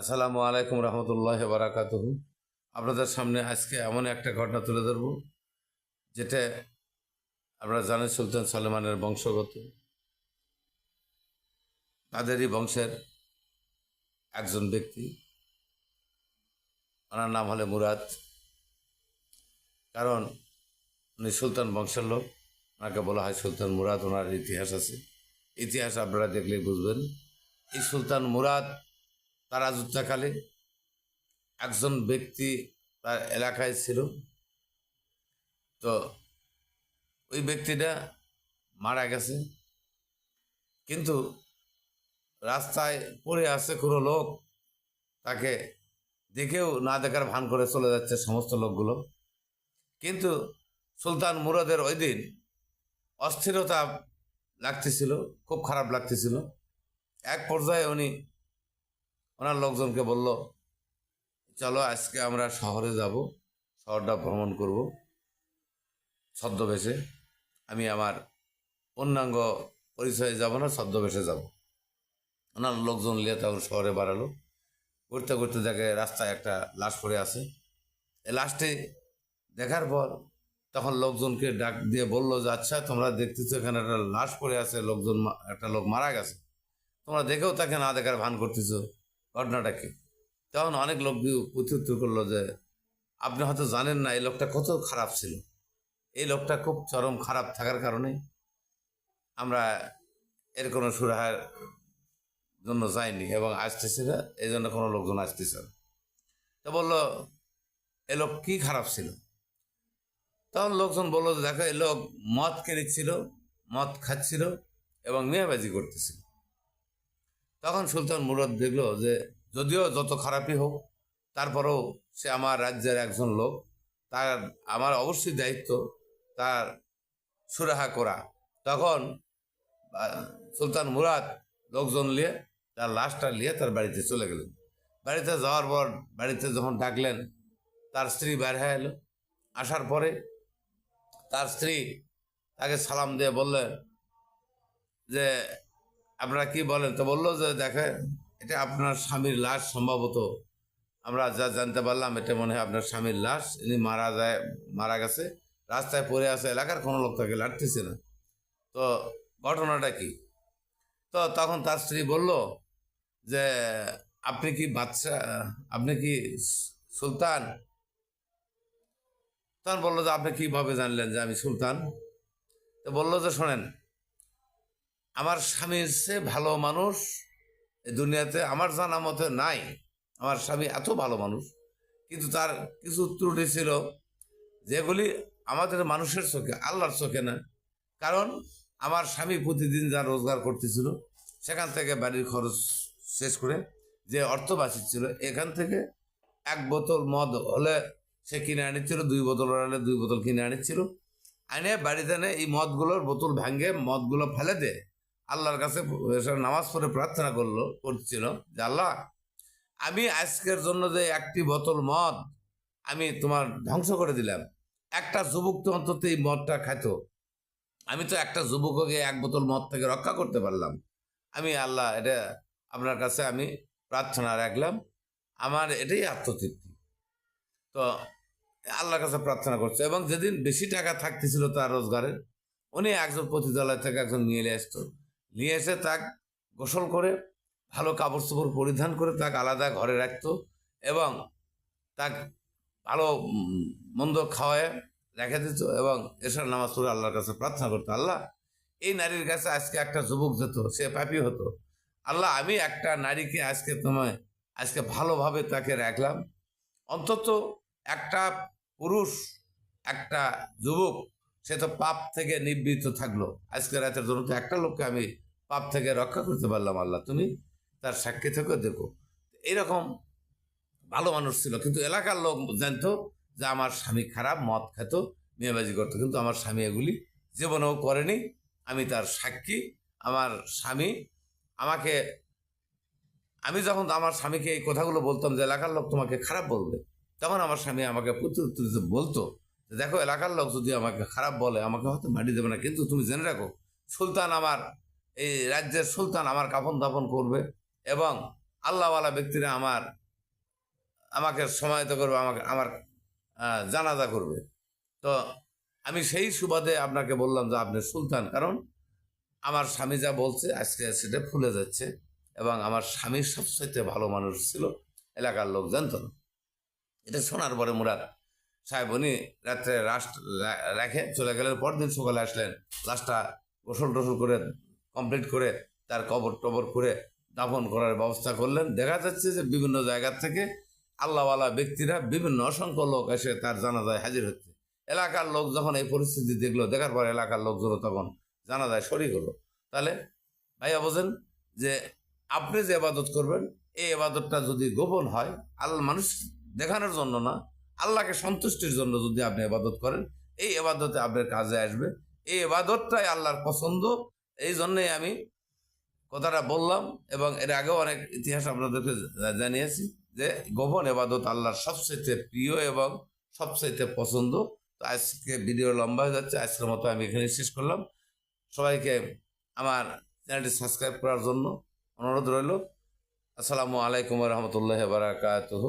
আসসালামু আলাইকুম রহমতুল্লাহ বারাকাত আপনাদের সামনে আজকে এমন একটা ঘটনা তুলে ধরব, যেটা আপনারা জানেন সুলতান সালেমানের বংশগত। তাদেরই বংশের একজন ব্যক্তি, ওনার নাম হলে মুরাদ। কারণ উনি সুলতান বংশের লোক, ওনাকে বলা হয় সুলতান মুরাদ, ওনার ইতিহাস আছে। ইতিহাস আপনারা দেখলেই বুঝবেন। এই সুলতান মুরাদ তার রাজত্বকালে একজন ব্যক্তি তার এলাকায় ছিল। তো ওই ব্যক্তিটা মারা গেছে। কিন্তু রাস্তায় পড়ে আছে কোনো লোক, তাকে দেখেও না দেখার ভান করে চলে যাচ্ছে সমস্ত লোকগুলো। কিন্তু সুলতান মুরাদের ওই দিন অস্থিরতা লাগতেছিল, খুব খারাপ লাগতেছিল। এক পর্যায়ে উনি ওনার লোকজনকে বলল, চলো আজকে আমরা শহরে যাব, শহরটা ভ্রমণ করব। ছদ্মবেশে আমি আমার পূর্ণাঙ্গ পরিচয়ে যাব না, ছদ্মবেশে যাব। ওনার লোকজন নিয়ে তখন শহরে বাড়ালো। ঘুরতে ঘুরতে দেখে রাস্তায় একটা লাশ পড়ে আছে। এই লাশটি দেখার পর তখন লোকজনকে ডাক দিয়ে বলল যে আচ্ছা তোমরা দেখতেছো এখানে একটা লাশ পড়ে আছে, লোকজন একটা লোক মারা গেছে। তোমরা দেখেও তাকে না দেখার ভান করতেছো। ঘটনাটা কি তখন অনেক লোক প্রত্যুত্তর করল যে, আপনি হয়তো জানেন না, এই লোকটা কত খারাপ ছিল। এই লোকটা খুব চরম খারাপ থাকার কারণে আমরা এর কোনো সুরাহার জন্য যাইনি এবং আসতেছে না, এই জন্য কোনো লোকজন আসতেছে না। তো বলল, এ লোক কি খারাপ ছিল? তখন লোকজন বলল দেখো এই লোক মদ কিনেছিল মদ খাচ্ছিল এবং মেয়াবাজি করতেছিল। তখন সুলতান মুরাদ দেখল যে যদিও যত খারাপই হোক, তারপরেও সে আমার রাজ্যের একজন লোক, তার আমার অবশ্যই দায়িত্ব তার সুরাহা করা। তখন সুলতান মুরাদ লোকজন নিয়ে তার লাশটা নিয়ে তার বাড়িতে চলে গেলেন। বাড়িতে যাওয়ার পর বাড়িতে যখন ডাকলেন, তার স্ত্রী হয়ে এলো। আসার পরে তার স্ত্রী তাকে সালাম দিয়ে বললেন যে আপনারা কি বলেন? তো বলল যে, দেখে, এটা আপনার স্বামীর লাশ সম্ভবত। আমরা যা জানতে পারলাম, এটা মনে হয় আপনার স্বামীর লাশ। ইনি মারা যায়, মারা গেছে, রাস্তায় পড়ে আছে, এলাকার কোনো লোক তাকে লাটতেছে না। তো ঘটনাটা কি? তো তখন তার স্ত্রী বলল যে, আপনি কি বাচ্চা আপনি কি সুলতান? তখন বলল যে, আপনি কীভাবে জানলেন যে আমি সুলতান? তো বলল যে, শোনেন আমার স্বামীর চেয়ে ভালো মানুষ দুনিয়াতে আমার জানা মতে নাই। আমার স্বামী এত ভালো মানুষ, কিন্তু তার কিছু ত্রুটি ছিল যেগুলি আমাদের মানুষের চোখে, আল্লাহর চোখে না। কারণ আমার স্বামী প্রতিদিন যা রোজগার করতেছিল, সেখান থেকে বাড়ির খরচ শেষ করে যে অর্থ বাঁচিয়েছিল এখান থেকে এক বোতল মদ হলে সে কিনে আনিচ্ছিল, দুই বোতল হলে দুই বোতল কিনে আনিচ্ছিল। আনে বাড়িতে এনে এই মদগুলোর বোতল ভাঙ্গে মদগুলো ফেলে দে আল্লাহর কাছে নামাজ পড়ে প্রার্থনা করল, করছিল যে, আল্লাহ, আমি আজকের জন্য যে একটি বোতল মদ আমি তোমার ধ্বংস করে দিলাম, একটা যুবক তো অন্তত এই মদটা খাইত। আমি তো একটা যুবককে এক বোতল মদ থেকে রক্ষা করতে পারলাম। আমি, আল্লাহ, এটা আপনার কাছে আমি প্রার্থনা রাখলাম। আমার এটাই আত্মতৃপ্তি। তো আল্লাহর কাছে প্রার্থনা করছে এবং যেদিন বেশি টাকা থাকতেছিল তার রোজগারের, উনি একজন পতিতালয় থেকে একজন নিয়ে আসতো। নিয়ে এসে তাক গোসল করে, ভালো কাপড় চোপড় পরিধান করে তাকে আলাদা ঘরে রাখত এবং তাক ভালো মন্দ খাওয়ায় রেখে দিত এবং এসব নামাজ পড়ে আল্লাহর কাছে প্রার্থনা করতো, আল্লাহ, এই নারীর কাছে আজকে একটা যুবক যেত, সে পাপি হতো। আল্লাহ, আমি একটা নারীকে আজকে তোমায়, আজকে ভালোভাবে তাকে রাখলাম। অন্তত একটা পুরুষ, একটা যুবক, সে তো পাপ থেকে নিবৃত্ত থাকল। আজকে রাতের জন্য তো একটা লোককে আমি পাপ থেকে রক্ষা করতে পারলাম আল্লাহ, তুমি তার সাক্ষী থেকে দেখো। এইরকম ভালো মানুষ ছিল, কিন্তু এলাকার লোক জানতো যে আমার স্বামী খারাপ, মদ খেত, মেয়েবাজি করতো, কিন্তু আমার স্বামী এগুলি জীবনেও করেনি। আমি তার সাক্ষী, আমার স্বামী। আমাকে, আমি যখন আমার স্বামীকে এই কথাগুলো বলতাম যে এলাকার লোক তোমাকে খারাপ বলবে, তখন আমার স্বামী আমাকে প্রত্যুত্তরিত বলতো দেখো, এলাকার লোক যদি আমাকে খারাপ বলে, আমাকে হয়তো মাটি দেবে না, কিন্তু তুমি জেনে রাখো, সুলতান আমার এই রাজ্যের সুলতান আমার কাফন দাফন করবে এবং আল্লাহওয়ালা ব্যক্তিরা আমার, আমাকে সমাহিত করবে, আমাকে, আমার জানাজা করবে। তো আমি সেই সুবাদে আপনাকে বললাম যে আপনি সুলতান, কারণ আমার স্বামী যা বলছে আজকে সেটা ফুলে যাচ্ছে এবং আমার স্বামীর সবচাইতে ভালো মানুষ ছিল এলাকার লোক, জানতো না? এটা শোনার পরে মুরাদ সাহেব উনি রাত্রে রাস রেখে, চলে গেলেন, পরদিন সকালে আসলেন, লাশটা গোসল টোসল করে কমপ্লিট করে তার কবর টবর করে দাফন করার ব্যবস্থা করলেন। দেখা যাচ্ছে যে বিভিন্ন জায়গা থেকে আল্লাহওয়ালা ব্যক্তিরা বিভিন্ন অসংখ্য লোক এসে তার জানাজায় হাজির হচ্ছে। এলাকার লোক যখন এই পরিস্থিতি দেখল, দেখার পর এলাকার লোকজনও তখন জানাজায় শরিক হলো। তাহলে ভাইয়া বোঝেন যে আপনি যে এবাদত করবেন, এই এবাদতটা যদি গোপন হয় আল্লাহ মানুষ দেখানোর জন্য না, আল্লাহকে সন্তুষ্টির জন্য যদি আপনি এবাদত করেন, এই এবাদতে আপনার কাজে আসবে। এই এবাদতটাই আল্লাহর পছন্দ এই জন্যই আমি কথাটা বললাম এবং এর আগেও অনেক ইতিহাস আপনাদেরকে জানিয়েছি যে গোপন এবাদত আল্লাহর সবচেয়ে প্রিয় এবং সবচেয়ে পছন্দ। তো আজকে ভিডিও লম্বা হয়ে যাচ্ছে, আজকের মতো আমি এখানে শেষ করলাম। সবাইকে আমার চ্যানেলটি সাবস্ক্রাইব করার জন্য অনুরোধ রইল। আসসালামু আলাইকুম রহমতুল্লাহ বারাকাতুহু।